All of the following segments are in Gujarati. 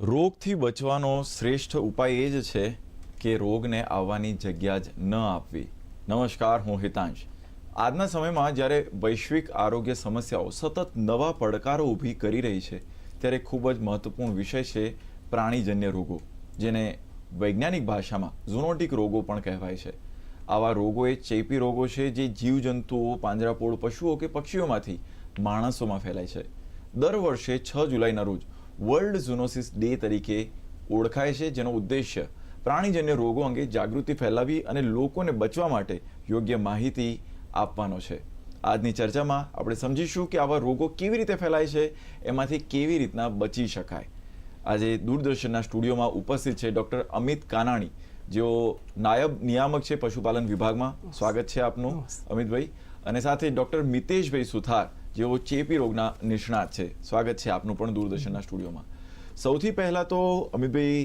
રોગથી બચવાનો શ્રેષ્ઠ ઉપાય એ જ છે કે રોગને આવવાની જગ્યા જ ન આપવી. નમસ્કાર, હું હિતાંશ. આજના સમયમાં જ્યારે વૈશ્વિક આરોગ્ય સમસ્યાઓ સતત નવા પડકારો ઊભી કરી રહી છે, ત્યારે ખૂબ જ મહત્વપૂર્ણ વિષય છે પ્રાણીજન્ય રોગો, જેને વૈજ્ઞાનિક ભાષામાં ઝૂનોટિક રોગો પણ કહેવાય છે. આવા રોગો એ ચેપી રોગો છે જે જીવજંતુઓ, પાંજરાપોળ, પશુઓ કે પક્ષીઓમાંથી માણસોમાં ફેલાય છે. દર વર્ષે છ જુલાઈના રોજ વર્લ્ડ ઝૂનોસિસ ડે તરીકે ઓળખાય છે, જેનો ઉદ્દેશ્ય પ્રાણીજન્ય રોગો અંગે જાગૃતિ ફેલાવી અને લોકોને બચવા માટે યોગ્ય માહિતી આપવાનો છે. આજની ચર્ચામાં આપણે સમજીશું કે આવા રોગો કેવી રીતે ફેલાય છે, એમાંથી કેવી રીતના બચી શકાય. આજે દૂરદર્શનના સ્ટુડિયોમાં ઉપસ્થિત છે ડૉક્ટર અમિત કાનાણી જેઓ નાયબ નિયામક છે પશુપાલન વિભાગમાં. સ્વાગત છે આપનું અમિતભાઈ. અને સાથે ડૉક્ટર મિતેશભાઈ સુથાર જેઓ ચેપી રોગના નિષ્ણાત છે. સ્વાગત છે આપનું પણ દૂરદર્શનના સ્ટુડિયોમાં. સૌથી પહેલાં તો અમિતભાઈ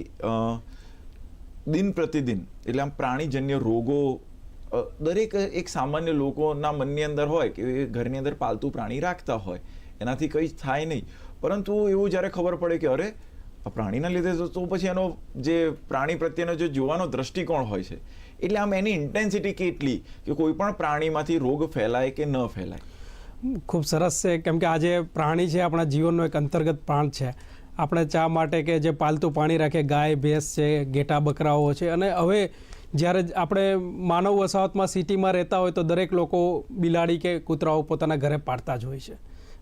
દિન પ્રતિદિન એટલે આમ પ્રાણીજન્ય રોગો દરેક એક સામાન્ય લોકોના મનની અંદર હોય કે એ ઘરની અંદર પાલતુ પ્રાણી રાખતા હોય એનાથી કંઈ થાય નહીં. પરંતુ એવું જ્યારે ખબર પડે કે અરે પ્રાણીના લીધે તો- પછી એનો જે પ્રાણી પ્રત્યેનો જે જોવાનો દ્રષ્ટિકોણ હોય છે, એટલે આમ એની ઇન્ટેન્સિટી કેટલી? કે કોઈ પણ પ્રાણીમાંથી રોગ ફેલાય કે ન ફેલાય? ખૂબ સરસ છે. કેમ કે આજે પ્રાણી છે, આપણા જીવનનો એક અંતર્ગત પ્રાણ છે. આપણે ચા માટે કે જે પાલતુ પાણી રાખે, ગાય, ભેંસ છે, ઘેટા બકરાઓ છે. અને હવે જ્યારે આપણે માનવ વસાહતમાં સિટીમાં રહેતા હોય તો દરેક લોકો બિલાડી કે કૂતરાઓ પોતાના ઘરે પાળતા જ હોય છે.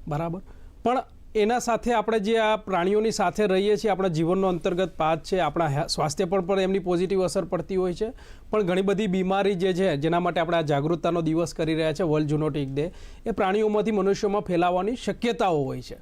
બરાબર? પણ એના સાથે આપણે જે આ પ્રાણીઓની સાથે રહીએ છીએ આપણા જીવનનો અંતર્ગત પાથ છે આપણા સ્વાસ્થ્ય પર પણ એમની પોઝિટિવ અસર પડતી હોય છે. પણ ઘણી બધી બીમારી જે છે જેના માટે આપણે આ જાગૃતતાનો દિવસ કરી રહ્યા છે વર્લ્ડ જુનોટિક ડે એ પ્રાણીઓમાંથી મનુષ્યોમાં ફેલાવાની શક્યતાઓ હોય છે.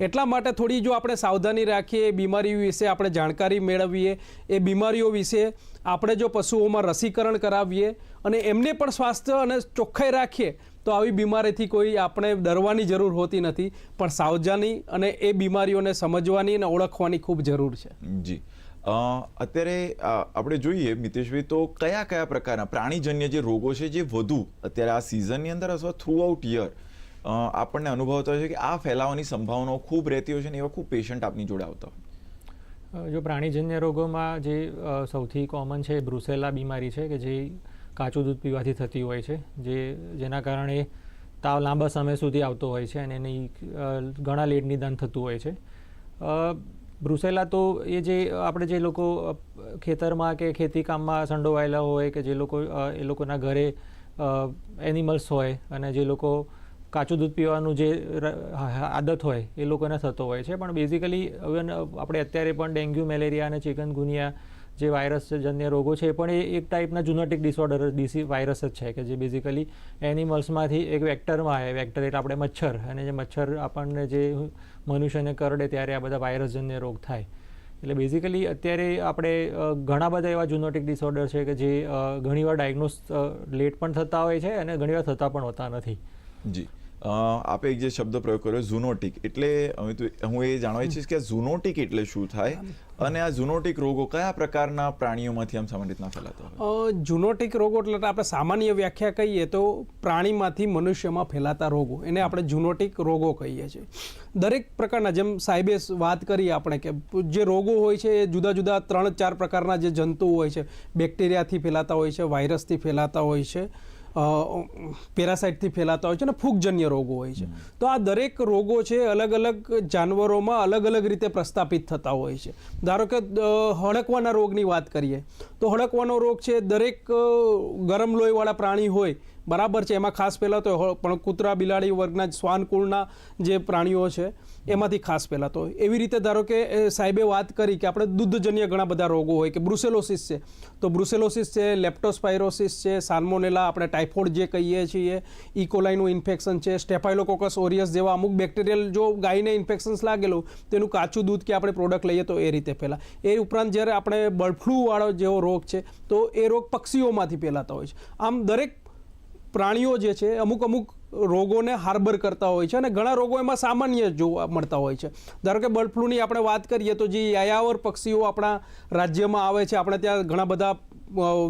એટલા માટે થોડી જો આપણે સાવધાની રાખીએ એ બીમારીઓ વિશે આપણે જાણકારી મેળવીએ એ બીમારીઓ વિશે આપણે જો પશુઓમાં રસીકરણ કરાવીએ અને એમને પણ સ્વાસ્થ્ય અને ચોખ્ખાઈ રાખીએ તો આવી બીમારીથી કોઈ આપણે ડરવાની જરૂર હોતી નથી પણ સાવધાની અને એ બીમારીઓને સમજવાની અને ઓળખવાની ખૂબ જરૂર છે. જી. અત્યારે આપણે જોઈએ મિતેશભાઈ તો કયા કયા પ્રકારના પ્રાણીજન્ય જે રોગો છે જે વધુ અત્યારે આ સિઝનની અંદર અથવા થ્રુ આઉટ યર આપણને અનુભવ હોય છે કે આ ફેલાવાની સંભાવનાઓ ખૂબ રહેતી હોય છે ને એવા ખૂબ પેશન્ટ આપની જોડે આવતા હોય? જો પ્રાણીજન્ય રોગોમાં જે સૌથી કોમન છે બ્રુસેલા બીમારી છે કે જે કાચું દૂધ પીવાથી થતી હોય છે, જે જેના કારણે તાવ લાંબા સમય સુધી આવતો હોય છે અને એની ઘણા લેટ નિદાન થતું હોય છે. બ્રુસેલા તો એ જે આપણે જે લોકો ખેતરમાં કે ખેતી કામમાં સંડોવાયેલા હોય કે જે લોકો એ લોકોના ઘરે એનિમલ્સ હોય અને જે લોકો કાચું દૂધ પીવાનું જે આદત હોય એ લોકોને થતો હોય છે. પણ બેઝિકલી હવે આપણે અત્યારે પણ ડેન્ગ્યુ, મેલેરિયા અને ચિકનગુનિયા જે વાયરસ જન્ય રોગો છે પણ એ એક ટાઈપના જુનોટિક ડિસઓર્ડર ડીસી વાયરસ જ છે કે જે બેઝિકલી એનિમલ્સમાંથી એક વેક્ટરમાં આવે. વેક્ટર એટલે આપણે મચ્છર. અને જે મચ્છર આપણને જે મનુષ્યને કરડે ત્યારે આ બધા વાયરસજન્ય રોગ થાય. એટલે બેઝિકલી અત્યારે આપણે ઘણા બધા એવા જુનોટિક ડિસઓર્ડર છે કે જે ઘણીવાર ડાયગ્નોસ લેટ પણ થતા હોય છે અને ઘણીવાર થતા પણ હોતા નથી. જી. આપે એક જે શબ્દ પ્રયોગ કર્યો, ઝૂનોટિક. એટલે હું એ જાણવા ઈચ્છીશ કે ઝુનોટિક એટલે શું થાય અને આ ઝૂનોટિક રોગો કયા પ્રકારના પ્રાણીઓમાંથી આમ સામાન્ય રીતના ફેલાતા હોય? ઝુનોટિક રોગો એટલે આપણે સામાન્ય વ્યાખ્યા કહીએ તો પ્રાણીમાંથી મનુષ્યમાં ફેલાતા રોગો. એને આપણે જુનોટિક રોગો કહીએ છીએ. દરેક પ્રકારના, જેમ સાહેબે વાત કરી આપણે કે જે રોગો હોય છે, એ જુદા જુદા ત્રણ ચાર પ્રકારના જે જંતુઓ હોય છે, બેક્ટેરિયાથી ફેલાતા હોય છે, વાયરસથી ફેલાતા હોય છે. પેરાસાઇટથી ફેલાતા હોય છે અને ફૂગજન્ય રોગો હોય છે. તો આ દરેક રોગો છે અલગ અલગ જાનવરોમાં અલગ અલગ રીતે પ્રસ્થાપિત થતા હોય છે. ધારો કે હડકવાના રોગની વાત કરીએ. તો હડકવાનો રોગ છે દરેક ગરમ લોહીવાળા પ્રાણી હોય બરાબર છે. એમાં ખાસ પહેલાં તો પણ કૂતરા, બિલાડી વર્ગના જ શ્વાન કુળના જે પ્રાણીઓ છે, એમાંથી ખાસ પહેલાં તો. એવી રીતે ધારો કે સાહેબે વાત કરી કે આપણે દૂધજન્ય ઘણા બધા રોગો હોય કે બ્રુસેલોસિસ છે. તો બ્રુસેલોસિસ છે, લેપ્ટોસ્પાયરોસિસ છે, સાલ્મોનેલા આપણે ટાઇફોઇડ જે કહીએ છીએ ઇકોલાઈનું ઇન્ફેક્શન છે, સ્ટેફાઇલોકોકસ ઓરિયસ જેવા અમુક બેક્ટેરિયલ જો ગાયને ઇન્ફેક્શન્સ લાગેલું, તેનું કાચું દૂધ કે આપણે પ્રોડક્ટ લઈએ તો એ રીતે ફેલા એ ઉપરાંત જ્યારે આપણે બર્ડ જેવો રોગ છે, તો એ રોગ પક્ષીઓમાંથી ફેલાતા હોય છે. આમ દરેક પ્રાણીઓ જે છે, અમુક અમુક રોગોને હાર્બર કરતા હોય છે અને ઘણા રોગો એમાં સામાન્ય જોવા મળતા હોય છે. ધારો કે બર્ડ ફ્લૂની આપણે વાત કરીએ તો જે યાયાવર પક્ષીઓ આપણા રાજ્યમાં આવે છે, આપણે ત્યાં ઘણા બધા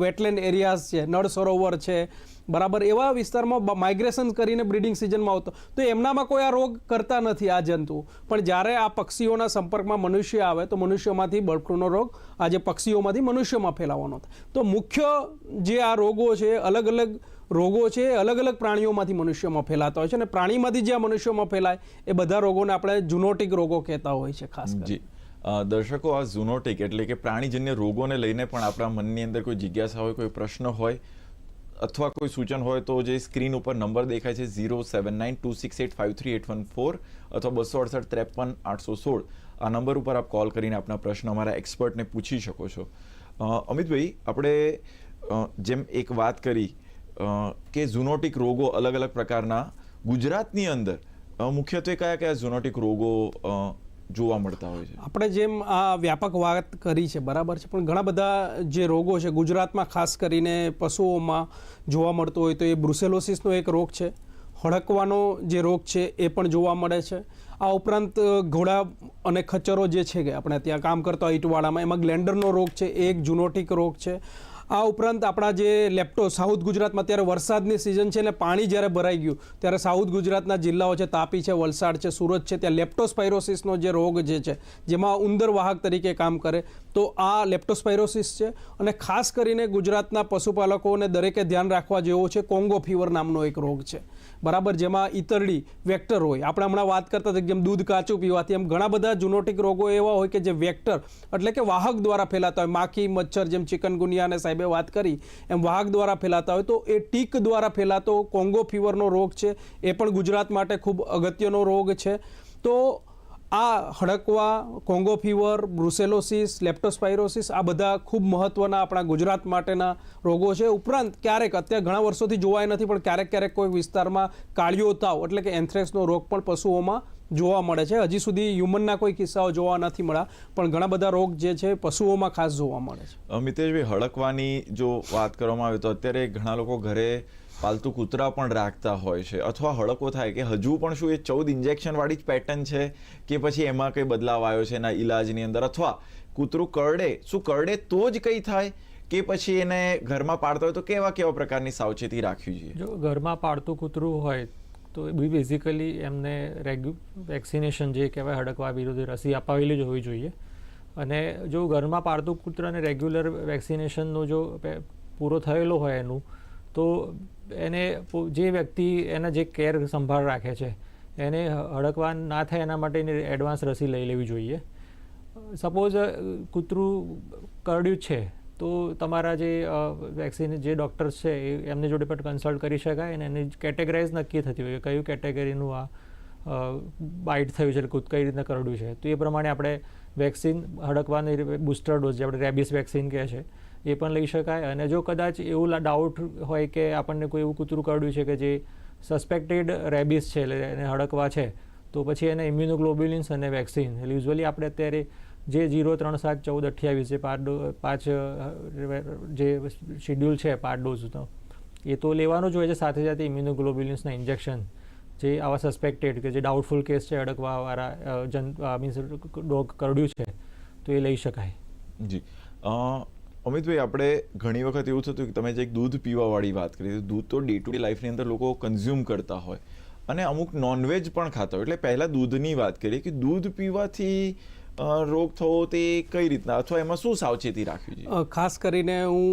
વેટલેન્ડ એરિયાઝ છે, નળ સરોવર છે, બરાબર એવા વિસ્તારમાં માઇગ્રેશન કરીને બ્રીડિંગ સિઝનમાં આવતો. તો એમનામાં કોઈ આ રોગ કરતા નથી આ જંતુ. પણ જ્યારે આ પક્ષીઓના સંપર્કમાં મનુષ્ય આવે, તો મનુષ્યમાંથી બર્ડ ફ્લૂનો રોગ આજે પક્ષીઓમાંથી મનુષ્યમાં ફેલાવાનો તો મુખ્ય જે આ રોગો છે, અલગ અલગ રોગો છે અલગ અલગ પ્રાણીઓમાંથી મનુષ્યમાં ફેલાતા હોય છે અને પ્રાણીમાંથી જે આ મનુષ્યમાં ફેલાય એ બધા રોગોને આપણે જુનોટિક રોગો કહેતા હોય છે ખાસ જી. દર્શકો આ ઝુનોટિક એટલે કે પ્રાણીજન્ય રોગોને લઈને પણ આપણા મનની અંદર કોઈ જિજ્ઞાસા હોય કોઈ પ્રશ્ન હોય અથવા કોઈ સૂચન હોય તો જે સ્ક્રીન ઉપર નંબર દેખાય છે zero seven nine two six eight five three eight one four અથવા બસો અડસઠ ત્રેપન આઠસો સોળ. આ નંબર ઉપર આપ કોલ કરીને આપના પ્રશ્ન અમારા એક્સપર્ટને પૂછી શકો છો. અમિતભાઈ આપણે જેમ એક વાત કરી કે ઝુનોટિક રોગો અલગ અલગ પ્રકારના ગુજરાતની અંદર મુખ્યત્વે કયા કયા ઝુનોટિક રોગો જોવા મળતા હોય છે? આપણે જેમ આ વ્યાપક વાત કરી છે, બરાબર છે, પણ ઘણા બધા જે રોગો છે, ગુજરાતમાં ખાસ કરીને પશુઓમાં જોવા મળતો હોય તો એ બ્રુસેલોસિસનો એક રોગ છે. હડકવાનો જે રોગ છે, એ પણ જોવા મળે છે. આ ઉપરાંત ઘોડા અને ખચ્ચરો જે છે કે આપણે ત્યાં કામ કરતા હોય ઈટવાડામાં, એમાં ગ્લેન્ડરનો રોગ છે, એ એક જુનોટિક રોગ છે. આ ઉપરાંત આપણા જે લેપ્ટો સાઉથ ગુજરાતમાં અત્યારે વરસાદની સિઝન છે અને પાણી જ્યારે ભરાઈ ગયું, ત્યારે સાઉથ ગુજરાતના જિલ્લાઓ છે, તાપી છે, વલસાડ છે, સુરત છે, ત્યાં લેપ્ટોસ્પાયરોસિસનો જે રોગ જે છે, જેમાં ઉંદર વાહક તરીકે કામ કરે તો આ લેપ્ટોસ્પાઇરોસિસ છે અને ખાસ કરીને ગુજરાતના પશુપાલકોને દરેકે ધ્યાન રાખવા જેવો છે કોંગો ફીવર નામનો એક રોગ છે. બરાબર, જેમાં ઈતરડી વેક્ટર હોય. આપણે હમણાં વાત કરતા હતા જેમ દૂધ કાચું પીવાથી એમ ઘણા બધા જુનોટિક રોગો એવા હોય કે જે વેક્ટર એટલે કે વાહક દ્વારા ફેલાતા હોય. માખી, મચ્છર જેમ ચિકનગુનિયા અને સાહેબે વાત કરી, એમ વાહક દ્વારા ફેલાતા હોય. તો એ ટીક દ્વારા ફેલાતો કોંગો ફીવરનો રોગ છે. એ પણ ગુજરાત માટે ખૂબ અગત્યનો રોગ છે. તો આ હડકવા, કોંગો ફીવર બ્રુસેલોસિસ લેપ્ટોસ્પાયરોસિસ આ બધા ખૂબ મહત્વના આપણા ગુજરાત માટેના રોગો છે. ઉપરાંત ક્યારેક અત્યારે ઘણા વર્ષોથી જોવાય નથી, પણ ક્યારેક ક્યારેક કોઈ વિસ્તારમાં કાળિયો તાવ એટલે કે એન્થ્રેક્સનો રોગ પણ પશુઓમાં જોવા મળે છે. હજી સુધી હ્યુમનના કોઈ કિસ્સાઓ જોવા નથી મળ્યા, પણ ઘણા બધા રોગ જે છે પશુઓમાં ખાસ જોવા મળે છે. મિતેશભાઈ, હડકવાની જો વાત કરવામાં આવે તો અત્યારે ઘણા લોકો ઘરે પાલતુ કૂતરા પણ રાખતા હોય છે. અથવા હડકો થાય કે હજુ પણ શું એ ચૌદ ઇન્જેક્શનવાળી જ પેટર્ન છે કે પછી એમાં કંઈ બદલાવ આવ્યો છે એના ઈલાજની અંદર? અથવા કૂતરું કરડે, શું કરડે તો જ કંઈ થાય કે પછી એને ઘરમાં પાડતા હોય તો કેવા કેવા પ્રકારની સાવચેતી રાખવી જોઈએ? જો ઘરમાં પાળતું કૂતરું હોય તો એ બેઝિકલી એમને રેગ્યુ વેક્સિનેશન જે કહેવાય હડકવા વિરુદ્ધ રસી અપાવેલી જ હોવી જોઈએ. અને જો ઘરમાં પાળતું કૂતરાને રેગ્યુલર વેક્સિનેશનનો જો પૂરો થયેલો હોય એનું તો એને જે વ્યક્તિ એના જે કેર સંભાળ રાખે છે, એને હડકવા ના થાય એના માટે એડવાન્સ રસી લઈ લેવી જોઈએ. સપોઝ કૂતરું કરડ્યું છે, તો તમારા જે વેક્સિન જે ડૉક્ટર્સ છે એમની જોડે પણ કન્સલ્ટ કરી શકાય અને એની કેટેગરાઇઝ નક્કી થતી હોય કે કયું કેટેગરીનું આ બાઇટ થયું છે કૂત, કઈ રીતના કરડ્યું છે. તો એ પ્રમાણે આપણે વેક્સિન હડકવાની બુસ્ટર ડોઝ, જે આપણે રેબિસ વેક્સિન કહે છે એ પણ લઈ શકાય. અને જો કદાચ એવું ડાઉટ હોય કે આપણને કોઈ એવું કૂતરું કરડ્યું છે કે જે સસ્પેક્ટેડ રેબિસ છે, એટલે એને હડકવા છે, તો પછી એને ઇમ્યુનોગ્લોબ્યુલિન્સ અને વેક્સિન એટલે યુઝ્યુઅલી આપણે અત્યારે જે જીરો ત્રણ સાત ચૌદ અઠ્યાવીસ જે પાર ડો, પાંચ જે શેડ્યુલ છે પાંચ ડોઝનો એ તો લેવાનું જ હોય છે. સાથે સાથે ઇમ્યુનોગ્લોબ્યુલિન્સના ઇન્જેક્શન જે આવા સસ્પેક્ટેડ કે જે ડાઉટફુલ કેસ છે અડકવાવાળા જન મીન્સ ડોગ કરડ્યું છે, તો એ લઈ શકાય. જી. અમિતભાઈ, આપણે ઘણી વખત એવું થતું કે તમે જે એક દૂધ પીવાવાળી વાત કરી દૂધ તો ડે ટુ ડે લાઈફની અંદર લોકો કન્ઝ્યુમ કરતા હોય. અને અમુક નોનવેજ પણ ખાતા હોય. એટલે પહેલાં દૂધની વાત કરીએ કે દૂધ પીવાથી રોગ થવો તે કઈ રીતના? અથવા એમાં શું સાવચેતી રાખવી જોઈએ? ખાસ કરીને હું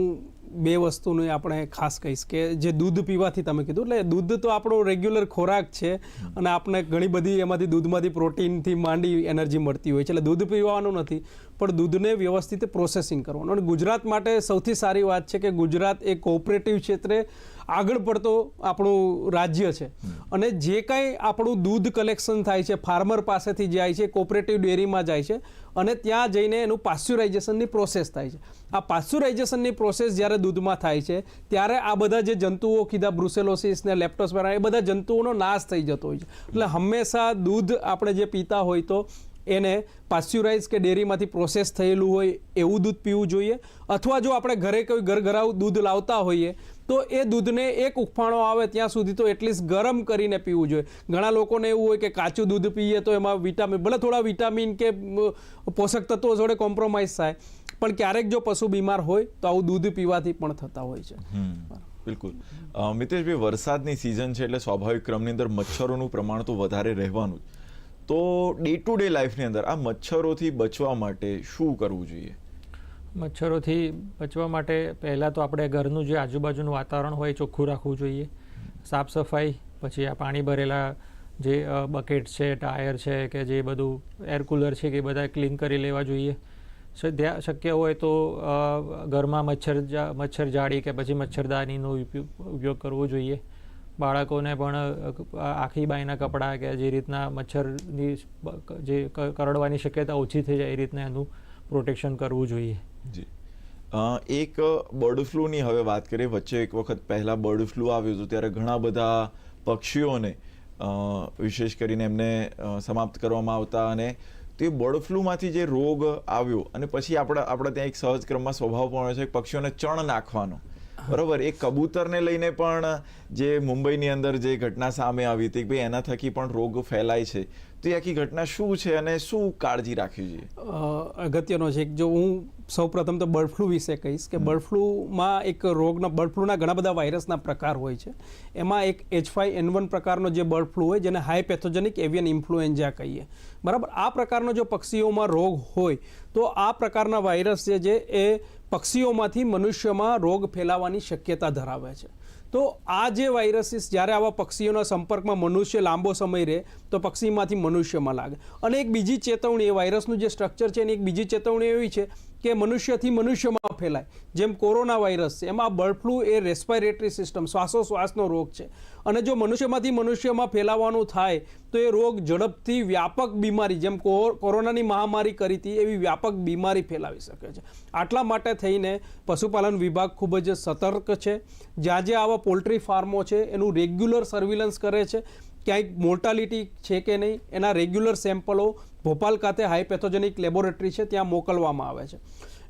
બે વસ્તુનું આપણે ખાસ કહીશ કે જે દૂધ પીવાથી તમે કીધું, એટલે દૂધ તો આપણો રેગ્યુલર ખોરાક છે અને આપણે ઘણી બધી એમાંથી દૂધમાંથી પ્રોટીનથી માંડી એનર્જી મળતી હોય છે. એટલે દૂધ પીવાનું નથી. પણ દૂધને વ્યવસ્થિત પ્રોસેસિંગ કરવાનું. અને ગુજરાત માટે સૌથી સારી વાત છે કે ગુજરાત એ કોઓપરેટિવ ક્ષેત્રે આગળ પડતો આપણું રાજ્ય છે. અને જે કાંઈ આપણું દૂધ કલેક્શન થાય છે ફાર્મર પાસેથી જાય છે કોઓપરેટિવ ડેરીમાં જાય છે, અને ત્યાં જઈને એનું પાસ્ચ્યુરાઇઝેશનની પ્રોસેસ થાય છે. આ પાસ્ચ્યુરાઇઝેશનની પ્રોસેસ જ્યારે દૂધમાં થાય છે, ત્યારે આ બધા જે જંતુઓ, કીધા બ્રુસેલોસિસ ને લેપ્ટોસ્પેરા એ બધા જંતુઓનો નાશ થઈ જતો હોય છે. એટલે હંમેશા દૂધ આપણે જે પીતા હોય તો એને પાસ્ચ્યુરાઇઝ કે ડેરીમાંથી પ્રોસેસ થયેલું હોય એવું દૂધ પીવું જોઈએ. અથવા જો આપણે ઘરે કોઈ ઘરઘરાવ દૂધ લાવતા હોઈએ, તો એ દૂધને એક ઉફાણો આવે ત્યાં સુધી તો એટલીસ્ટ ગરમ કરીને પીવું જોઈએ. ઘણા લોકોને એવું હોય કે કાચું દૂધ પીએ તો એમાં વિટામિન ભલે થોડા વિટામિન કે પોષક તત્વો જોડે કોમ્પ્રોમાઇઝ થાય. પણ ક્યારેક જો પશુ બીમાર હોય, તો આવું દૂધ પીવાથી પણ થતા હોય છે. બિલકુલ. મિતેશભાઈ, વરસાદની સિઝન છે એટલે સ્વાભાવિક ક્રમની અંદર મચ્છરોનું પ્રમાણ તો વધારે રહેવાનું જ. તો ડે ટુ ડે લાઈફની અંદર આ મચ્છરોથી બચવા માટે શું કરવું જોઈએ? મચ્છરોથી બચવા માટે પહેલાં તો આપણે ઘરનું જે આજુબાજુનું વાતાવરણ હોય ચોખ્ખું રાખવું જોઈએ. સાફ સફાઈ, પછી આ પાણી ભરેલા જે બકેટ છે ટાયર છે કે જે બધું એર કુલર છે કે બધા ક્લીન કરી લેવા જોઈએ. શક્ય હોય તો ઘરમાં મચ્છર મચ્છર જાળી કે પછી મચ્છરદાનીનો ઉપયોગ કરવો જોઈએ. બાળકોને પણ આખી બાઈના કપડાં કે જે રીતના મચ્છરની જે કરડવાની શક્યતા ઓછી થઈ જાય એ રીતના એનું પ્રોટેક્શન કરવું જોઈએ. જી. એક બર્ડ ફ્લૂની હવે વાત કરીએ. વચ્ચે એક વખત પહેલાં બર્ડ ફ્લૂ આવ્યું હતું, ત્યારે ઘણા બધા પક્ષીઓને વિશેષ કરીને એમને સમાપ્ત કરવામાં આવતા અને તે બર્ડ ફ્લૂમાંથી જે રોગ આવ્યો અને પછી આપણા આપણા ત્યાં એક સહજ ક્રમમાં સ્વભાવ પણ છે પક્ષીઓને ચણ નાખવાનો. બરોબર એ કબૂતરને લઈને પણ જે મુંબઈની અંદર જે ઘટના સામે આવી હતી કે ભાઈ એના થકી પણ રોગ ફેલાય છે. તો એ આખી ઘટના શું છે અને શું કાળજી રાખવી જોઈએ? અગત્યનો છે જો હું સૌપ્રથમ તો બર્ડ ફ્લૂ વિશે કહીશ કે બર્ડ ફ્લૂમાં એક રોગના બર્ડ ફ્લૂના ઘણા બધા વાયરસના પ્રકાર હોય છે. એમાં એક એચ ફાઈ એન વન પ્રકારનો જે બર્ડ ફ્લૂ હોય જેને હાઈ પેથોજેનિક એવિયન ઇન્ફ્લુએન્ઝા કહીએ. બરાબર? આ પ્રકારનો જો પક્ષીઓમાં રોગ હોય તો આ પ્રકારના વાયરસ જે છે એ પક્ષીઓમાંથી મનુષ્યમાં રોગ ફેલાવાની શક્યતા ધરાવે છે. તો આ જે વાયરસીસ જ્યારે આવા પક્ષીઓના સંપર્કમાં મનુષ્ય લાંબો સમય રહે, તો પક્ષીમાંથી મનુષ્યમાં લાગે. અને એક બીજી ચેતવણી, એ વાયરસનું જે સ્ટ્રક્ચર છે એની એક બીજી ચેતવણી એવી છે કે મનુષ્યથી મનુષ્યમાં ફેલાય. જેમ કોરોના વાયરસ છે, એમાં બર્ડ ફ્લૂ એ રેસ્પાયરેટરી સિસ્ટમ શ્વાસોશ્વાસનો રોગ છે. અને જો મનુષ્યમાંથી મનુષ્યમાં ફેલાવાનું થાય, તો એ રોગ ઝડપથી વ્યાપક બીમારી, જેમ કોરોનાની મહામારી કરી હતી, એવી વ્યાપક બીમારી ફેલાવી શકે છે. આટલા માટે થઈને પશુપાલન વિભાગ ખૂબ જ સતર્ક છે. જ્યાં જ્યાં આવા પોલ્ટ્રી ફાર્મો છે, એનું રેગ્યુલર સર્વિલન્સ કરે છે. ક્યાંય મોર્ટાલિટી છે કે નહીં, એના રેગ્યુલર સેમ્પલો ભોપાલ ખાતે હાઈ પેથોજેનિક લેબોરેટરી છે, ત્યાં મોકલવામાં આવે છે.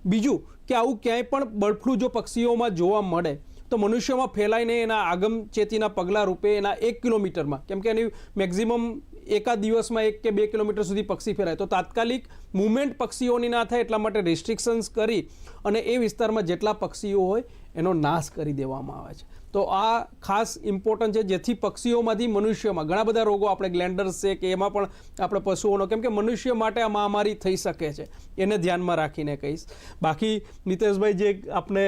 બીજું કે આવું ક્યાંય પણ બર્ડ ફ્લૂ જો પક્ષીઓમાં જોવા મળે, તો મનુષ્યમાં ફેલાઈને એના આગમચેતીના પગલા રૂપે એના એક કિલોમીટરમાં, કેમ કે એની મેક્ઝિમમ એકાદ દિવસમાં એક કે બે કિલોમીટર સુધી પક્ષી ફેરાય તો તાત્કાલિક મુવમેન્ટ પક્ષીઓની ના થાય એટલા માટે રિસ્ટ્રિક્શન્સ કરી અને એ વિસ્તારમાં જેટલા પક્ષીઓ હોય એનો નાશ કરી દેવામાં આવે છે. તો આ ખાસ ઇમ્પોર્ટન્ટ છે જેથી પક્ષીઓમાંથી મનુષ્યમાં ઘણા બધા રોગો આપણે ગ્લેન્ડર્સ છે કે એમાં પણ આપણે પશુઓનો કેમ કે મનુષ્ય માટે આ મહામારી થઈ શકે છે. એને ધ્યાનમાં રાખીને કહીશ. બાકી નિતેશભાઈ જે આપણે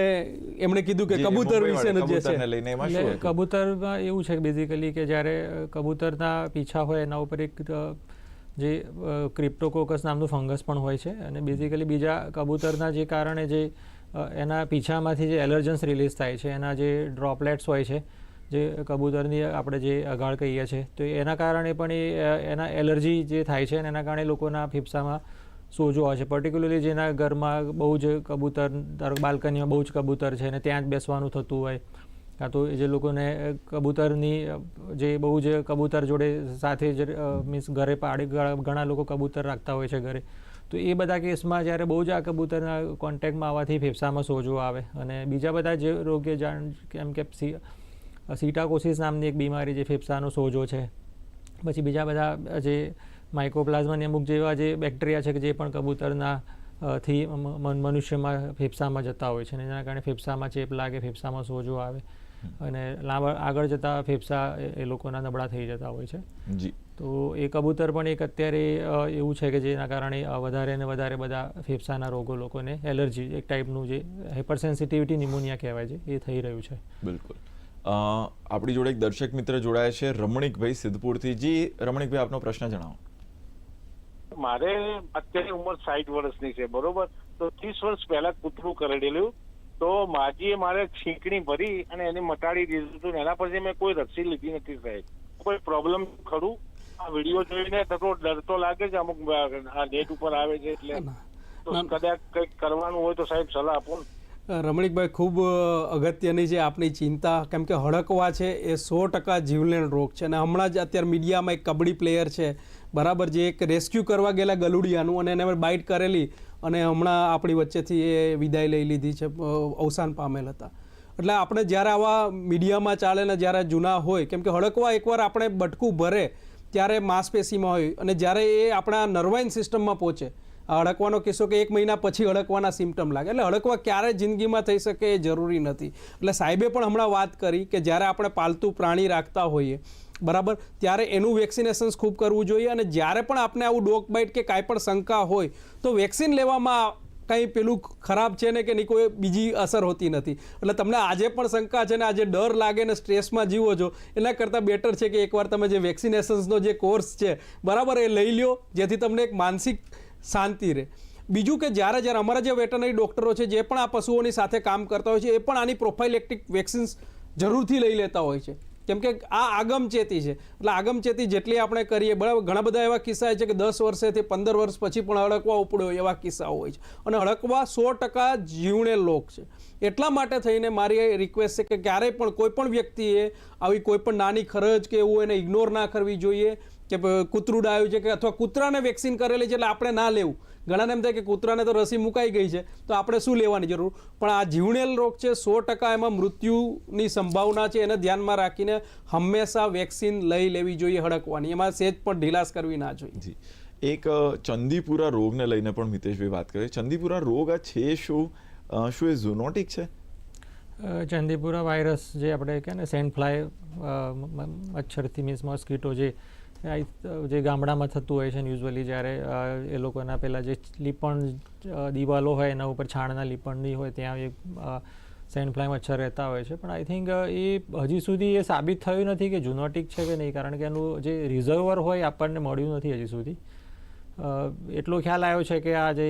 એમણે કીધું કે કબૂતર વિશેનું જે છે. લઈને એમાં શું એટલે હતું? કબૂતરમાં એવું છે બેઝિકલી કે જ્યારે કબૂતરના પીછા હોય એના ઉપર એક જે ક્રિપ્ટોકોકસ નામનું ફંગસ પણ હોય છે. અને બેઝિકલી બીજા કબૂતરના જે કારણે જે એના પીછામાંથી જે એલર્જન્સ રિલીઝ થાય છે, એના જે ડ્રોપલેટ્સ હોય છે, જે કબૂતરની આપણે જે અગાળ કહીએ છીએ તો એના કારણે પણ એ એના એલર્જી જે થાય છે એના કારણે લોકોના ફેફસામાં સોજો હોય છે. પર્ટિક્યુલરલી જેના ઘરમાં બહુ જ કબૂતર બાલ્કનીમાં બહુ જ કબૂતર છે અને ત્યાં જ બેસવાનું થતું હોય. કાં તો જે લોકોને કબૂતરની જે બહુ જ કબૂતર જોડે સાથે જ મીન્સ ઘરે પાડી, ઘણા લોકો કબૂતર રાખતા હોય છે ઘરે. તો એ બધા કેસમાં જ્યારે બહુ જ આ કબૂતરના કોન્ટેક્ટમાં આવવાથી ફેફસામાં સોજો આવે અને બીજા બધા જે રોગ્ય જાણ કેમ કે સી સીટાકોસિસ નામની એક બીમારી જે ફેફસાનો સોજો છે. પછી બીજા બધા જે માઇક્રોપ્લાઝમાની અમુક જેવા જે બેક્ટેરિયા છે કે જે પણ કબૂતરના થી મનુષ્યમાં ફેફસામાં જતા હોય છે અને એના કારણે ફેફસામાં ચેપ લાગે ફેફસામાં સોજો આવે અને લાંબા આગળ જતા ફેફસા એ- એ લોકોના નબળા થઈ જતા હોય છે. જી. તો એ કબૂતર પણ એક અત્યારે એવું છે કે જેના કારણે વધારે ને વધારે બધા ફેફસાના રોગો લોકોને એલર્જી એક ટાઈપનું જે હાઇપર સેન્સિટિવિટી નિમોનિયા કહેવાય છે એ થઈ રહ્યું છે. બિલકુલ. અ, આપણી જોડે એક દર્શક મિત્ર જોડાયા છે રમણીકભાઈ સિદ્ધપુરથી. જી રમણીકભાઈ આપનો પ્રશ્ન જણાવો. મારે અત્યારે ઉંમર સાઠ વર્ષની છે બરોબર? તો ત્રીસ વર્ષ પહેલા કૂતરું કરડેલું તો માજીએ મારે છીંકણી ભરી અને એને મટાડી દીધું હતું એના પરથી મેં કોઈ રસી લીધી નથી સાહેબ. કોઈ પ્રોબ્લેમ ખરું? આ વીડિયો જોઈને થતો ડર તો લાગે છે અમુક આ ડેટ ઉપર આવે છે એટલે. કદાચ કંઈક કરવાનું હોય તો સાહેબ સલાહ આપો ને. રમણીકભાઈ ખૂબ અગત્યની છે આપણી ચિંતા કેમ કે હડકવા છે એ સો ટકા જીવલેણ રોગ છે અને હમણાં જ અત્યારે મીડિયામાં એક કબડ્ડી પ્લેયર છે બરાબર જે એક રેસ્ક્યુ કરવા ગયેલા ગલુડિયાનું અને એને બાઇટ કરેલી અને હમણાં આપણી વચ્ચેથી એ વિદાય લઈ લીધી છે અવસાન પામેલ હતા. એટલે આપણે જ્યારે આવા મીડિયામાં ચાલે ને જ્યારે જૂના હોય કેમ કે હડકવા એકવાર આપણે બટકું ભરે ત્યારે માંસપેશીમાં હોય. અને જ્યારે એ આપણા નર્વાઇન સિસ્ટમમાં પહોંચે હડકવાનો કિસ્સો કે એક મહિના પછી અડકવાના સિમ્ટમ લાગે. એટલે અડકવા ક્યારે જિંદગીમાં થઈ શકે એ જરૂરી નથી. એટલે સાહેબે પણ હમણાં વાત કરી કે જ્યારે આપણે પાલતુ પ્રાણી રાખતા હોઈએ, બરાબર, ત્યારે એનું વેક્સિનેશન ખૂબ કરવું જોઈએ. અને જ્યારે પણ આપણે આવું ડોગ બાઇટ કે કાંઈ પણ શંકા હોય, તો વેક્સિન લેવામાં કંઈ પેલું ખરાબ છે ને કે નહીં કોઈ બીજી અસર હોતી નથી. એટલે તમને આજે પણ શંકા છે ને આજે ડર લાગે ને સ્ટ્રેસમાં જીવો છો, એના કરતાં બેટર છે કે એકવાર તમે જે વેક્સિનેશન્સનો જે કોર્સ છે, બરાબર એ લઈ લ્યો, જેથી તમને એક માનસિક શાંતિ રહે. બીજું કે જ્યારે જ્યારે અમારા જે વેટરનરી ડૉક્ટરો છે, જે પણ આ પશુઓની સાથે કામ કરતા હોય છે, એ પણ આની પ્રોફાઇલેક્ટિક વેક્સિન્સ જરૂરથી લઈ લેતા હોય છે. કેમ કે આ આગમચેતી છે. એટલે આગમચેતી જેટલી આપણે કરીએ, બરાબર, ઘણા બધા એવા કિસ્સા છે કે દસ વર્ષેથી પંદર વર્ષ પછી પણ અડકવા ઉપડ્યો એવા કિસ્સાઓ હોય છે. અને અડકવા સો ટકા જીવણે લોક છે. એટલા માટે થઈને મારી રિક્વેસ્ટ છે કે ક્યારેય પણ કોઈ પણ વ્યક્તિએ આવી કોઈ પણ નાની ખરજ કે એવું એને ઇગ્નોર ના કરવી જોઈએ. કે કૂતરું ડાયું છે કે અથવા કૂતરાને વેક્સિન કરેલી છે એટલે આપણે ના લેવું. ઘણાને એમ થાય કે કૂતરાને તો રસી મુકાઈ ગઈ છે તો આપણે શું લેવાની જરૂર? પણ આ જીવણેલ રોગ છે સો ટકા એમાં મૃત્યુની સંભાવના છે એને ધ્યાનમાં રાખીને હંમેશા વેક્સિન લઈ લેવી જોઈએ હડકવાની. એમાં સેજ પણ ઢીલાસ કરવી ના જોઈએ. એક ચંદીપુરા રોગને લઈને પણ મિતેશભાઈ વાત કરે ચંદીપુરા રોગ આ છે શું? શું એ ઝૂનોટિક છે? ચંદીપુરા વાયરસ જે આપણે કહે ને સેન્ડ ફ્લાય મચ્છરથી મીન્સ મોસ્કીટો જે જે ગામડામાં થતું હોય છે ને યુઝ્યુઅલી જ્યારે એ લોકોના પેલા જે લીપણ દિવાલો હોય એના ઉપર છાણના લીપણની હોય ત્યાં એક સેન્ડ ફ્લાય મચ્છર રહેતા હોય છે. પણ આઈ થિંક એ હજી સુધી એ સાબિત થયું નથી કે જુનોટિક છે કે નહીં કારણ કે એનું જે રિઝર્વર હોય આપણને મળ્યું નથી હજી સુધી. એટલો ખ્યાલ આવ્યો છે કે આ જે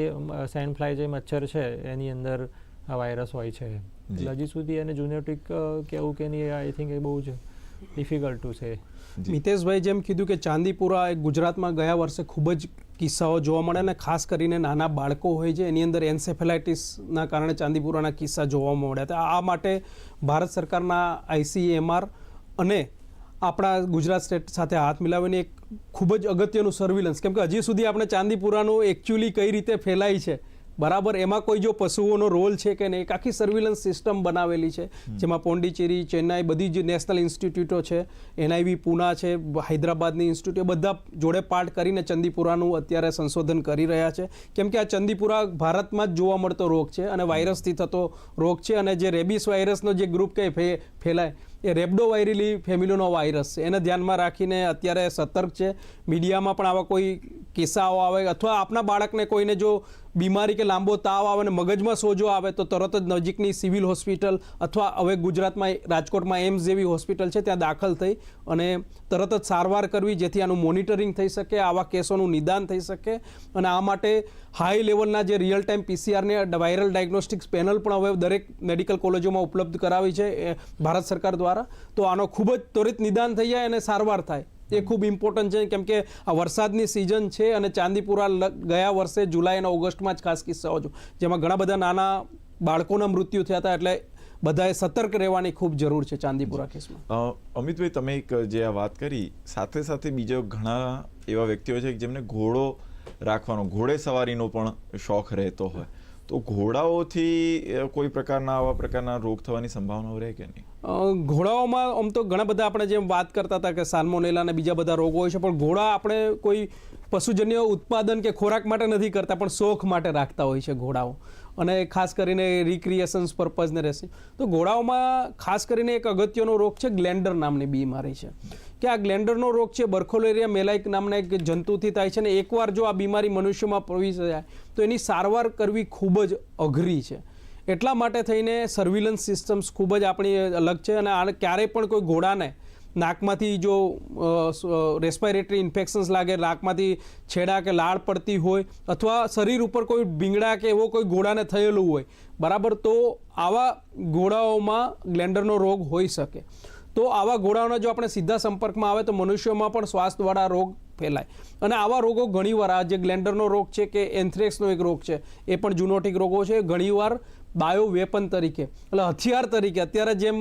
સેન્ડ ફ્લાય જે મચ્છર છે એની અંદર આ વાયરસ હોય છે. એટલે હજી સુધી એને જુનેટિક કેવું કે નહીં આઈ થિંક એ બહુ જ ડિફિકલ્ટ ટુ છે. મિતેશભાઈ જેમ કીધું કે ચાંદીપુરા એ ગુજરાતમાં ગયા વર્ષે ખૂબ જ કિસ્સાઓ જોવા મળે અને ખાસ કરીને નાના બાળકો હોય છે, એની અંદર એન્સેફેલાઇટિસના કારણે ચાંદીપુરાના કિસ્સા જોવા મળ્યા હતા. આ માટે ભારત સરકારના આઈસીએમઆર અને આપણા ગુજરાત સ્ટેટ સાથે હાથ મિલાવીને એક ખૂબ જ અગત્યનું સર્વિલન્સ કેમ કે હજી સુધી આપણે ચાંદીપુરાનું એકચ્યુઅલી કઈ રીતે ફેલાય છે બરાબર એમાં કોઈ જો પશુઓનો રોલ છે કે નહીં એક આખી સર્વિલન્સ સિસ્ટમ બનાવેલી છે. જેમાં પોંડિચેરી ચેન્નાઈ બધી જ નેશનલ ઇન્સ્ટિટ્યૂટો છે એનઆઈવી પૂના છે હૈદરાબાદની ઇન્સ્ટિટ્યૂટ બધા જોડે પાર્ટ કરીને ચંદીપુરાનું અત્યારે સંશોધન કરી રહ્યા છે. કેમ કે આ ચંદીપુરા ભારતમાં જ જોવા મળતો રોગ છે અને વાયરસથી થતો રોગ છે અને જે રેબિસ વાયરસનો જે ગ્રુપ કે ફે ફેલાય એ રેબડો વાયરેલી ફેમિલીનો વાયરસ છે. એને ધ્યાનમાં રાખીને અત્યારે સતર્ક છે. મીડિયામાં પણ આવા કોઈ કિસ્સાઓ આવે અથવા આપના બાળકને કોઈને જો બીમારી કે લાંબો તાવ આવે અને મગજમાં સોજો આવે તો તરત જ નજીકની સિવિલ હોસ્પિટલ અથવા હવે ગુજરાતમાં રાજકોટમાં એમ્સ જેવી હોસ્પિટલ છે ત્યાં દાખલ થઈ અને તરત જ સારવાર કરવી જેથી આનું મોનિટરિંગ થઈ શકે, આવા કેસોનું નિદાન થઈ શકે અને આ માટે હાઈ લેવલના જે રિયલ ટાઈમ પીસીઆરને વાયરલ ડાયગ્નોસ્ટિક્સ પેનલ પણ હવે દરેક મેડિકલ કોલેજોમાં ઉપલબ્ધ કરાવી છે ભારત સરકાર દ્વારા. તો આનો ખૂબ જ ત્વરિત નિદાન થઈ જાય અને સારવાર થાય. એ ખૂબ ઇમ્પોર્ટન્ટ છે, કેમ કે આ વરસાદની સિઝન છે અને ચાંદીપુરા ગયા વર્ષે જુલાઈ અને ઓગસ્ટમાં જ ખાસ કિસ્સાઓ જો, જેમાં ઘણા બધા નાના બાળકોના મૃત્યુ થયા હતા, એટલે બધાએ સતર્ક રહેવાની ખૂબ જરૂર છે ચાંદીપુરા કેસમાં. અમિતભાઈ, તમે એક જે આ વાત કરી, સાથે સાથે બીજો ઘણા એવા વ્યક્તિઓ છે જેમને ઘોડો રાખવાનો, ઘોડે સવારીનો પણ શોખ રહેતો હોય. તો ઘોડાઓથી કોઈ પ્રકારના, આવા પ્રકારના રોગ થવાની સંભાવનાઓ રહે કે નહીં? ઘોડાઓમાં આમ તો ઘણા બધા આપણે જેમ વાત કરતા હતા કે સાલ્મોનેલા અને બીજા બધા રોગો હોય છે, પણ ઘોડા આપણે કોઈ પશુજન્ય ઉત્પાદન કે ખોરાક માટે નથી કરતા, પણ શોખ માટે રાખતા હોય છે ઘોડાઓ. અને ખાસ કરીને રિક્રિએશન્સ પર્પઝને રહેશે. તો ઘોડાઓમાં ખાસ કરીને એક અગત્યનો રોગ છે ગ્લેન્ડર નામની બીમારી છે. કે આ ગ્લેન્ડરનો રોગ છે બર્ખોલેરિયા મેલાઇક નામના એક જંતુથી થાય છે અને એકવાર જો આ બીમારી મનુષ્યમાં પ્રવેશ જાય, તો એની સારવાર કરવી ખૂબ જ અઘરી છે. એટલા માટે થઈને સર્વિલન્સ સિસ્ટમ્સ ખૂબ જ આપણી અલગ છે અને આ ક્યારેય પણ કોઈ ઘોડાને નાકમાંથી જો રેસ્પાયરેટરી ઇન્ફેક્શન્સ લાગે, નાકમાંથી છેડા કે લાળ પડતી હોય, અથવા શરીર ઉપર કોઈ ભીંગડા કે એવો કોઈ ઘોડાને થયેલું હોય, બરાબર તો આવા ઘોડાઓમાં ગ્લેન્ડરનો રોગ હોઈ શકે. તો આવા ઘોડાઓના જો આપણે સીધા સંપર્કમાં આવે તો મનુષ્યોમાં પણ શ્વાસ રોગ ફેલાય. અને આવા રોગો ઘણીવાર આ જે ગ્લેન્ડરનો રોગ છે કે એન્થ્રેક્સનો એક રોગ છે, એ પણ જુનોટિક રોગો છે. ઘણીવાર બાયો વેપન તરીકે. એટલે હથિયાર તરીકે. અત્યારે જેમ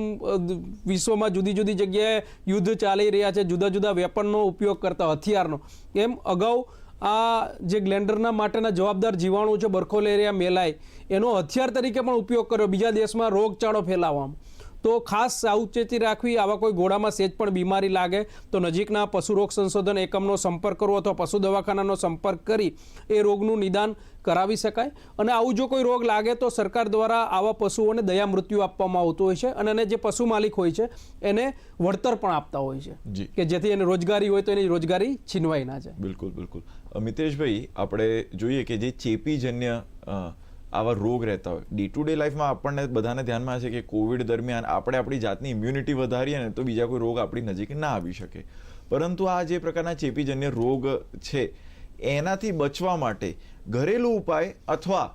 વિશ્વમાં જુદી જુદી જગ્યાએ યુદ્ધ ચાલી રહ્યા છે, જુદા જુદા વેપનનો ઉપયોગ કરતા હથિયારનો. એમ અગાઉ આ જે ગ્લેન્ડરના માટેના જવાબદાર જીવાણુ છે, બરખોલેરિયા મેલાય એનો હથિયાર તરીકે પણ ઉપયોગ કર્યો. બીજા દેશમાં રોગચાળો ફેલાવવામાં. તો ખાસ સાવચેતી રાખવી આવા કોઈ ઘોડામાં સેજ પણ બીમારી લાગે તો નજીકના પશુ રોગ સંશોધન એકમનો સંપર્ક કરવો અથવા પશુ દવાખાનાનો સંપર્ક કરી એ રોગનું નિદાન કરાવી શકાય. અને આવું જો કોઈ રોગ લાગે તો સરકાર દ્વારા આવા પશુઓને દયા મૃત્યુ આપવામાં આવતું હોય છે અને એને જે પશુ માલિક હોય છે એને વળતર પણ આપતા હોય છે કે જેથી એને રોજગારી હોય તો એની રોજગારી છીનવાઈ ના જાય. બિલકુલ બિલકુલ. મિતેશભાઈ આપણે જોઈએ કે જે ચેપીજન્ય આવા રોગ રહેતા હોય. ડે ટુ ડે લાઈફમાં આપણને બધાને ધ્યાનમાં છે કે કોવિડ દરમિયાન આપણે આપણી જાતની ઇમ્યુનિટી વધારીએ ને તો બીજા કોઈ રોગ આપણી નજીક ના આવી શકે. પરંતુ આ જે પ્રકારના ચેપીજન્ય રોગ છે એનાથી બચવા માટે ઘરેલું ઉપાય અથવા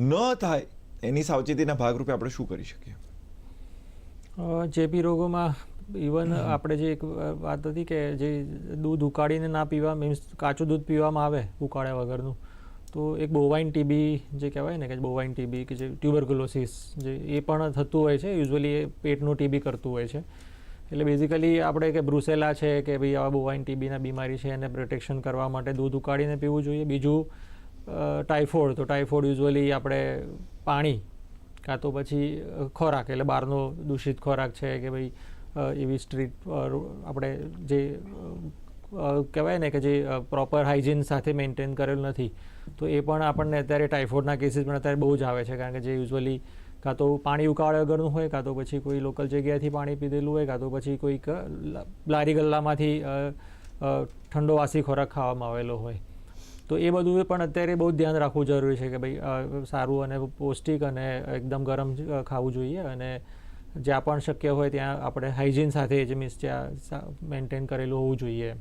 ન થાય એની સાવચેતીના ભાગરૂપે આપણે શું કરી શકીએ? ચેપી રોગોમાં ઇવન આપણે જે એક વાત હતી કે જે દૂધ ઉકાળીને ના પીવા મીન્સ કાચું દૂધ પીવામાં આવે ઉકાળ્યા વગરનું તો એક બોવાઇન ટીબી જે કહેવાય ને કે બોવાઇન ટીબી કે જે ટ્યુબરક્યુલોસિસ જે એ પણ થતું હોય છે. યુઝ્યુઅલી એ પેટનું ટીબી કરતું હોય છે. એટલે બેઝિકલી આપણે કે બ્રુસેલા છે કે ભાઈ આવા બોવાઇન ટીબીના બીમારી છે એને પ્રોટેક્શન કરવા માટે દૂધ ઉકાળીને પીવું જોઈએ. બીજું ટાઇફોઇડ. તો ટાઇફોઇડ યુઝ્યુઅલી આપણે પાણી કાં તો પછી ખોરાક એટલે બહારનો દૂષિત ખોરાક છે કે ભાઈ એવી સ્ટ્રીટ આપણે જે કહેવાય ને કે જે પ્રોપર હાઇજીન સાથે મેન્ટેન કરેલ નથી. તો એ પણ આપણને અત્યારે ટાઇફોઇડના કેસીસ પણ અત્યારે બહુ જ આવે છે. કારણ કે જે યુઝ્યુઅલી કાં તો પાણી ઉકાળ્યા વગરનું હોય, કાં તો પછી કોઈ લોકલ જગ્યાએથી પાણી પીધેલું હોય, કાં તો પછી કોઈક લારી ગલ્લામાંથી ઠંડો વાસી ખોરાક ખાવામાં આવેલો હોય. તો એ બધું પણ અત્યારે બહુ ધ્યાન રાખવું જરૂરી છે કે ભાઈ સારું અને પૌષ્ટિક અને એકદમ ગરમ ખાવું જોઈએ અને જ્યાં પણ શક્ય હોય ત્યાં આપણે હાઇજીન સાથે જે મીન્સ ત્યાં મેન્ટેન કરેલું હોવું જોઈએ.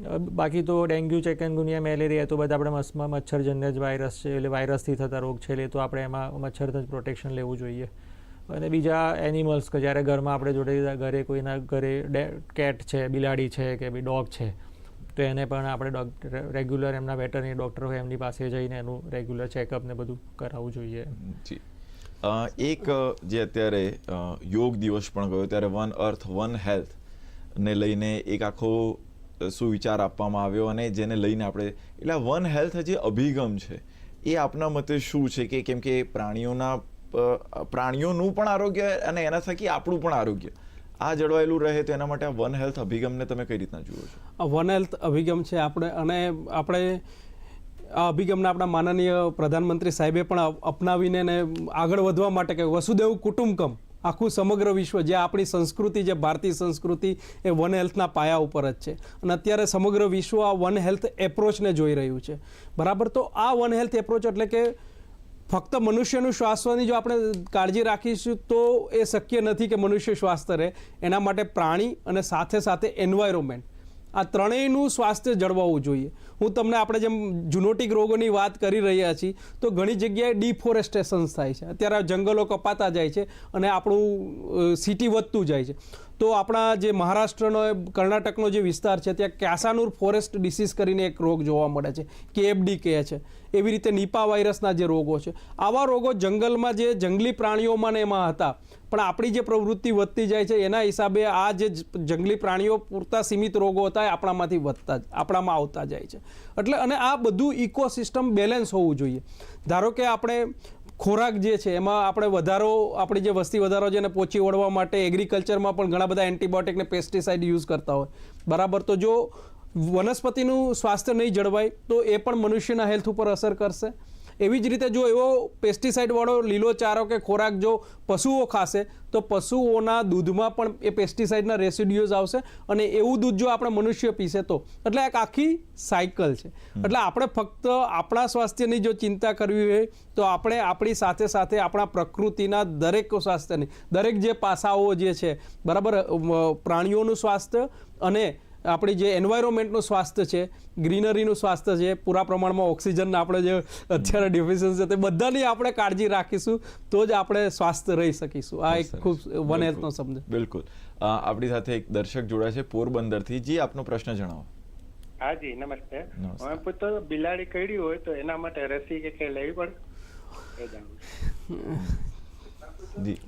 બાકી તો ડેન્ગ્યુ, ચેકનગુનિયા, મેલેરિયા તો બધા આપણે મસમાં મચ્છરજન્ય જ વાયરસ છે, એટલે વાયરસથી થતા રોગ છે, એટલે તો આપણે એમાં મચ્છરથી જ પ્રોટેક્શન લેવું જોઈએ. અને બીજા એનિમલ્સ કે જ્યારે ઘરમાં આપણે જોડે ઘરે કોઈના ઘરે કેટ છે, બિલાડી છે કે ભાઈ ડોગ છે, તો એને પણ આપણે રેગ્યુલર એમના વેટરની ડૉક્ટર હોય એમની પાસે જઈને એનું રેગ્યુલર ચેકઅપ ને બધું કરાવવું જોઈએ. જી. એક જે અત્યારે યોગ દિવસ પણ ગયો, ત્યારે વન અર્થ વન હેલ્થ ને લઈને એક આખો સુવિચાર આપવામાં આવ્યો અને જેને લઈને આપણે, એટલે વન હેલ્થ જે અભિગમ છે, એ આપના મતે શું છે કે કેમ કે પ્રાણીઓના પ્રાણીઓનું પણ આરોગ્ય અને એના થકી આપણું પણ આરોગ્ય. આ જળવાયેલું રહે તો એના માટે વન હેલ્થ અભિગમને તમે કઈ રીતના જુઓ છો? વન હેલ્થ અભિગમ છે આપણે, અને આપણે આ અભિગમને આપણા માનનીય પ્રધાનમંત્રી સાહેબે પણ અપનાવીને આગળ વધવા માટે કે વસુદેવ કુટુંબકમ આખું સમગ્ર વિશ્વ જે આપણી સંસ્કૃતિ જે ભારતીય સંસ્કૃતિ એ વન હેલ્થના પાયા ઉપર જ છે. અને અત્યારે સમગ્ર વિશ્વ આ વન હેલ્થ એપ્રોચને જોઈ રહ્યું છે. બરાબર? તો આ વન હેલ્થ એપ્રોચ એટલે કે ફક્ત મનુષ્યનું શ્વાસવાની જો આપણે કાળજી રાખીશું તો એ શક્ય નથી કે મનુષ્ય સ્વાસ્થ્ય રહે એના માટે પ્રાણી અને સાથે સાથે એન્વાયરમેન્ટ આ ત્રણેયનું સ્વાસ્થ્ય જળવાવું જોઈએ. હું તમને આપણે જેમ જુનોટિક રોગોની વાત કરી રહ્યા છીએ, તો ઘણી જગ્યાએ ડિફોરેસ્ટેશન્સ થાય છે. અત્યારે જંગલો કપાતા જાય છે અને આપણું સિટી વધતું જાય છે. તો આપણા જે મહારાષ્ટ્રનો, કર્ણાટકનો જે વિસ્તાર છે, ત્યાં ક્યાસાનુર ફોરેસ્ટ ડિસીઝ કરીને એક રોગ જોવા મળે છે. કેએફડી કહે છે. એવી રીતે નિપા વાયરસના જે રોગો છે. આવા રોગો જંગલમાં જે જંગલી પ્રાણીઓમાં એમાં હતા. પણ આપણી જે પ્રવૃત્તિ વધતી જાય છે, એના હિસાબે આ જે જંગલી પ્રાણીઓ પૂરતા સીમિત રોગો હતા એ આપણામાંથી વધતા આપણામાં આવતા જાય છે. એટલે અને આ બધું ઇકોસિસ્ટમ બેલેન્સ હોવું જોઈએ. ધારો કે આપણે ખોરાક જે છે, એમાં આપણે વધારો, આપણી જે વસ્તી વધારો છે એને પહોંચી વળવા માટે એગ્રીકલ્ચરમાં પણ ઘણા બધા એન્ટીબાયોટિક ને પેસ્ટિસાઇડ યુઝ કરતા હોય. બરાબર? તો જો વનસ્પતિનું સ્વાસ્થ્ય નહીં જળવાય તો એ પણ મનુષ્યના હેલ્થ ઉપર અસર કરશે. એવી જ રીતે જો એવો પેસ્ટિસાઇડવાળો લીલો ચારો કે ખોરાક જો પશુઓ ખાશે, તો પશુઓના દૂધમાં પણ એ પેસ્ટિસાઇડના રેસિડ્યુઝ આવશે અને એવું દૂધ જો આપણે મનુષ્ય પીશે તો. એટલે એક આખી સાયકલ છે. એટલે આપણે ફક્ત આપણા સ્વાસ્થ્યની જો ચિંતા કરવી હોય, તો આપણે આપણી સાથે સાથે આપણા પ્રકૃતિના દરેક સ્વાસ્થ્યની, દરેક જે પાસાઓ જે છે, બરાબર પ્રાણીઓનું સ્વાસ્થ્ય અને આપણી જે એન્વાયરમેન્ટનું સ્વાસ્થ્ય છે ગ્રીનરીનું સ્વાસ્થ્ય છે પૂરા પ્રમાણમાં ઓક્સિજનના આપણે જે અત્યારે ડિફિશન્સ છે તે બધાની આપણે કાળજી રાખીશું તો જ આપણે સ્વાસ્થ્ય રહી શકીશું. આ એક ખૂબ વન હેલ્થનો સમજ બિલકુલ. આપણી સાથે એક દર્શક જોડાય છે પોરબંદરથી. જી આપનો પ્રશ્ન જણાવો. હા જી નમસ્તે. હવે પુત્ર બિલાડી કરડી હોય તો એના માટે રસી કે કઈ લેવી પડે?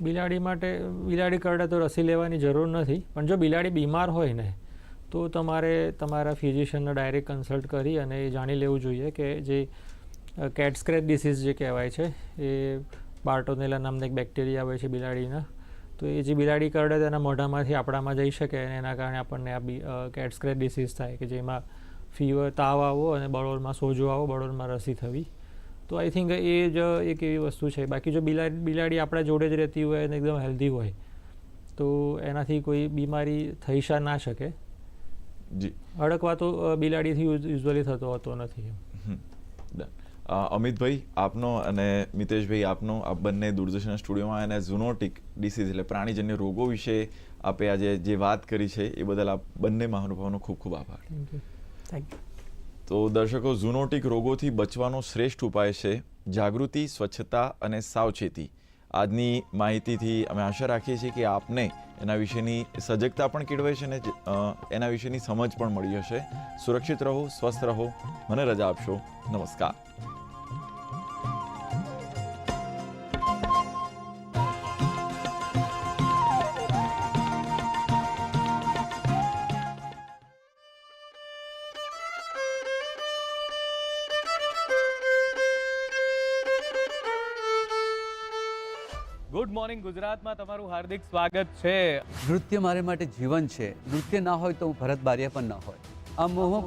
બિલાડી માટે બિલાડી કરડે તો રસી લેવાની જરૂર નથી પણ જો બિલાડી બીમાર હોય ને તો તમારે તમારા ફિઝિશિયનને ડાયરેક્ટ કન્સલ્ટ કરી અને એ જાણી લેવું જોઈએ કે જે કેટ સ્ક્રેચ ડિસીઝ જે કહેવાય છે, એ બાર્ટોનેલા નામના એક બેક્ટેરિયા હોય છે બિલાડીના, તો એ જે બિલાડી કરડે તેના મોઢામાંથી આપણામાં જઈ શકે અને એના કારણે આપણને આ કેટ સ્ક્રેચ ડિસીઝ થાય કે જેમાં ફીવર, તાવ આવવો અને બળોરમાં સોજો આવો બળોરમાં રસી થવી. તો આઈ થિંક એ જ એક એવી વસ્તુ છે. બાકી જો બિલાડી બિલાડી આપણા જોડે જ રહેતી હોય અને એકદમ હેલ્ધી હોય, તો એનાથી કોઈ બીમારી થઈ શા, ના શકે. જી. અડકવા તો બિલાડીથી યુઝ્યુઅલી થતો હોતો નથી અમિતભાઈ આપનો અને મિતેશભાઈ આપનો આપ બંને દૂરદર્શન સ્ટુડિયોમાં અને ઝુનોટિક ડિસીઝ એટલે પ્રાણીજન્ય રોગો વિશે આપે આજે જે વાત કરી છે એ બદલ આપ બંને મહાનુભાવનો ખૂબ ખૂબ આભાર. થેન્ક થેન્ક યુ તો દર્શકો ઝુનોટિક રોગોથી બચવાનો શ્રેષ્ઠ ઉપાય છે જાગૃતિ સ્વચ્છતા અને સાવચેતી. આજની માહિતીથી અમે આશા રાખીએ છીએ કે આપને એના વિશેની સજગતા પણ કેળવાઈ છે અને એના વિશેની સમજ પણ મળી હશે. સુરક્ષિત રહો, સ્વસ્થ રહો, મને રજા આપશો. નમસ્કાર. ગુજરાતમાં તમારું હાર્દિક સ્વાગત છે. નૃત્ય મારે માટે જીવન છે. નૃત્ય ના હોય તો હું ભરત બારિયા પણ ના હોય. મોહ